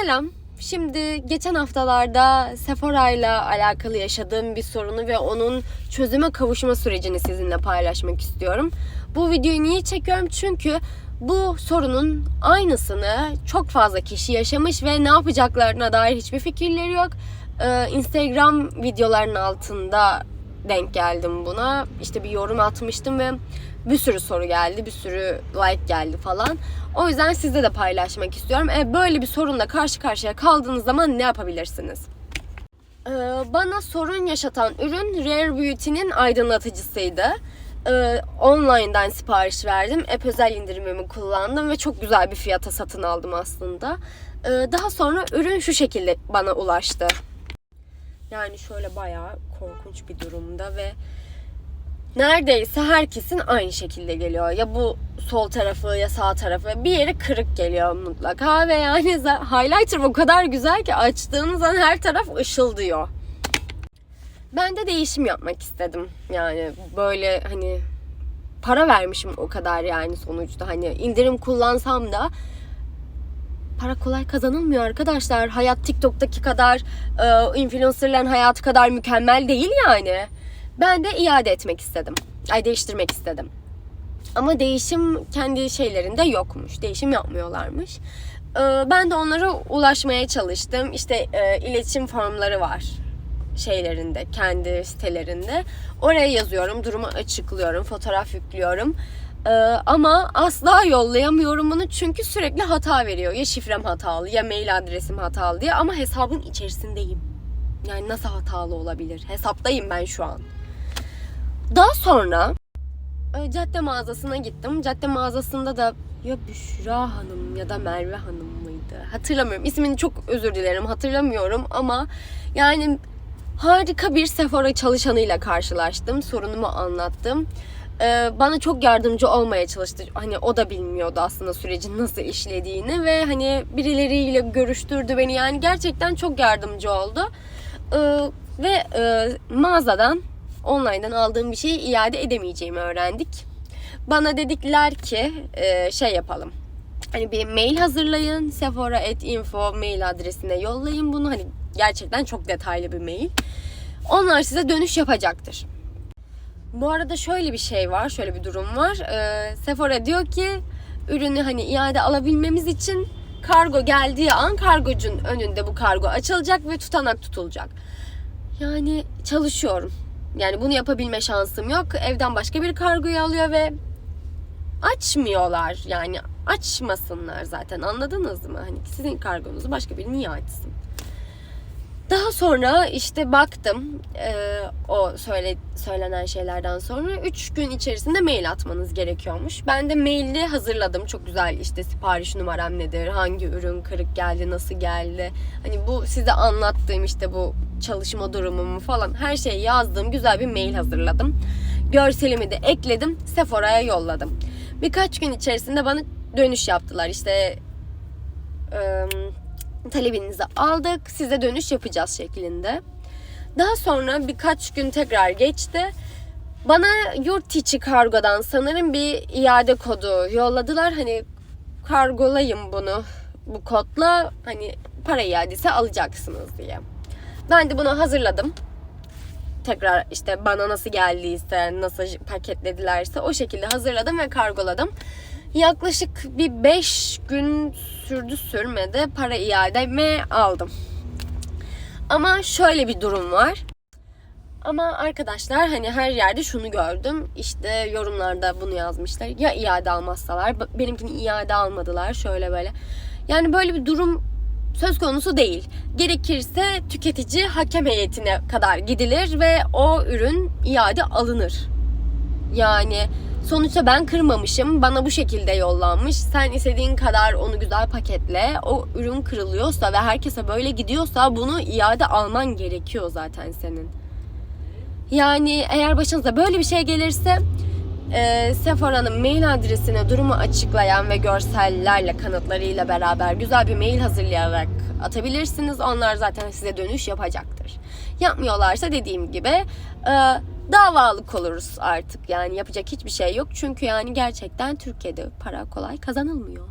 Selam. Şimdi geçen haftalarda Sephora ile alakalı yaşadığım bir sorunu ve onun çözüme kavuşma sürecini sizinle paylaşmak istiyorum. Bu videoyu niye çekiyorum? Çünkü bu sorunun aynısını çok fazla kişi yaşamış ve ne yapacaklarına dair hiçbir fikirleri yok. Ee, Instagram videolarının altında denk geldim buna. İşte bir yorum atmıştım ve bir sürü soru geldi, bir sürü like geldi falan. O yüzden sizle de paylaşmak istiyorum. E, böyle bir sorunla karşı karşıya kaldığınız zaman ne yapabilirsiniz? Ee, bana sorun yaşatan ürün Rare Beauty'nin aydınlatıcısıydı. Ee, online'dan sipariş verdim. App özel indirimimi kullandım ve çok güzel bir fiyata satın aldım aslında. Ee, daha sonra ürün şu şekilde bana ulaştı. Yani şöyle bayağı korkunç bir durumda ve neredeyse herkesin aynı şekilde geliyor. Ya bu sol tarafı ya sağ tarafı bir yeri kırık geliyor mutlaka ve yani highlighter o kadar güzel ki açtığınız an her taraf ışıldıyor. Ben de değişim yapmak istedim. Yani böyle hani para vermişim o kadar yani sonuçta hani indirim kullansam da para kolay kazanılmıyor arkadaşlar. Hayat TikTok'taki kadar e, influencerların hayatı kadar mükemmel değil yani. Ben de iade etmek istedim. Ay değiştirmek istedim. Ama değişim kendi şeylerinde yokmuş. Değişim yapmıyorlarmış. E, ben de onlara ulaşmaya çalıştım. İşte e, iletişim formları var şeylerinde, kendi sitelerinde. Oraya yazıyorum, durumu açıklıyorum, fotoğraf yüklüyorum. Ee, ama asla yollayamıyorum bunu çünkü sürekli hata veriyor. Ya şifrem hatalı ya mail adresim hatalı diye ama hesabın içerisindeyim. Yani nasıl hatalı olabilir? Hesaptayım ben şu an. Daha sonra e, cadde mağazasına gittim. Cadde mağazasında da ya Büşra Hanım ya da Merve Hanım mıydı? Hatırlamıyorum. İsmini çok özür dilerim. Hatırlamıyorum ama yani harika bir Sephora çalışanıyla karşılaştım. Sorunumu anlattım. Ee, bana çok yardımcı olmaya çalıştı. Hani o da bilmiyordu aslında sürecin nasıl işlediğini ve hani birileriyle görüştürdü beni. Yani gerçekten çok yardımcı oldu. Ee, ve e, mağazadan online'dan aldığım bir şeyi iade edemeyeceğimi öğrendik. Bana dedikler ki e, şey yapalım. Hani bir mail hazırlayın. Sephora.info mail adresine yollayın bunu. Hani gerçekten çok detaylı bir mail. Onlar size dönüş yapacaktır. Bu arada şöyle bir şey var, şöyle bir durum var. Ee, Sephora diyor ki ürünü hani iade alabilmemiz için kargo geldiği an kargocun önünde bu kargo açılacak ve tutanak tutulacak. Yani çalışıyorum. Yani bunu yapabilme şansım yok. Evden başka bir kargoyu alıyor ve açmıyorlar. Yani açmasınlar zaten anladınız mı? Hani sizin kargonuzu başka biri niye açsın? Daha sonra işte baktım e, o söyle, söylenen şeylerden sonra 3 gün içerisinde mail atmanız gerekiyormuş. Ben de maili hazırladım. Çok güzel işte sipariş numaram nedir, hangi ürün kırık geldi, nasıl geldi. Hani bu size anlattığım işte bu çalışma durumumu falan her şeyi yazdığım güzel bir mail hazırladım. Görselimi de ekledim, Sephora'ya yolladım. Birkaç gün içerisinde bana dönüş yaptılar. İşte ıı, talebinizi aldık. Size dönüş yapacağız şeklinde. Daha sonra birkaç gün tekrar geçti. Bana yurt içi kargodan sanırım bir iade kodu yolladılar. Hani kargolayın bunu bu kodla hani para iadesi alacaksınız diye. Ben de bunu hazırladım. Tekrar işte bana nasıl geldiyse, nasıl paketledilerse o şekilde hazırladım ve kargoladım. Yaklaşık bir 5 gün sürdü sürmedi para iademi aldım. Ama şöyle bir durum var. Ama arkadaşlar hani her yerde şunu gördüm. İşte yorumlarda bunu yazmışlar. Ya iade almazsalar. Benimkini iade almadılar. Şöyle böyle. Yani böyle bir durum söz konusu değil. Gerekirse tüketici hakem heyetine kadar gidilir ve o ürün iade alınır. Yani sonuçta ben kırmamışım. Bana bu şekilde yollanmış. Sen istediğin kadar onu güzel paketle. O ürün kırılıyorsa ve herkese böyle gidiyorsa bunu iade alman gerekiyor zaten senin. Yani eğer başınıza böyle bir şey gelirse e, Sephora'nın mail adresine durumu açıklayan ve görsellerle kanıtlarıyla beraber güzel bir mail hazırlayarak atabilirsiniz. Onlar zaten size dönüş yapacaktır. Yapmıyorlarsa dediğim gibi e, davalık oluruz artık. Yani yapacak hiçbir şey yok. Çünkü yani gerçekten Türkiye'de para kolay kazanılmıyor.